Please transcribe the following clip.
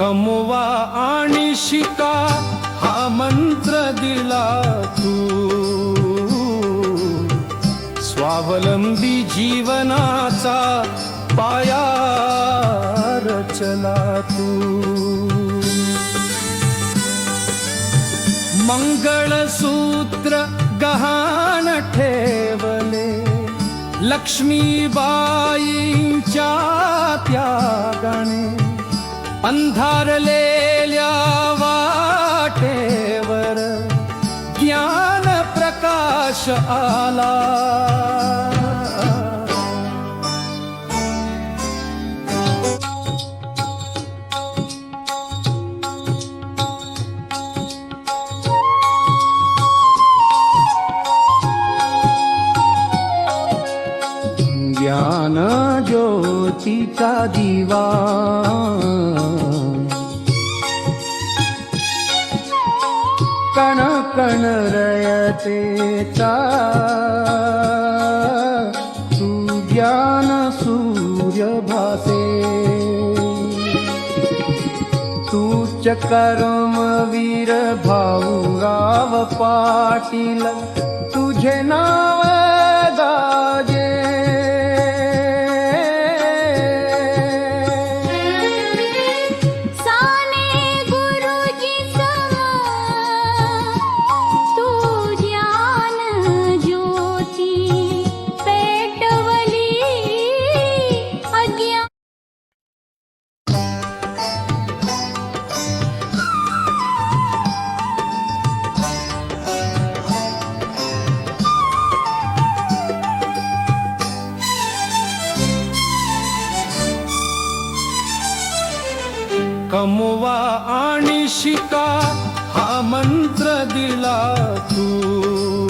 कमवा आणि शिका हा मंत्र दिला तू. स्वावलंबी जीवनाचा पाया रचला तू. मंगळसूत्र गहाण ठेवले लक्ष्मीबाईंच्या त्यागाने. अंधारलेल्या वाटेवर ज्ञान प्रकाश आला. ज्योतीचा दिवा. कण कण रयतेचा तू ज्ञान सूर्य भासे. तूच भाऊ भाऊराव पाटील तुझे नाव कमवा आणि शिका हा मंत्र दिला तू.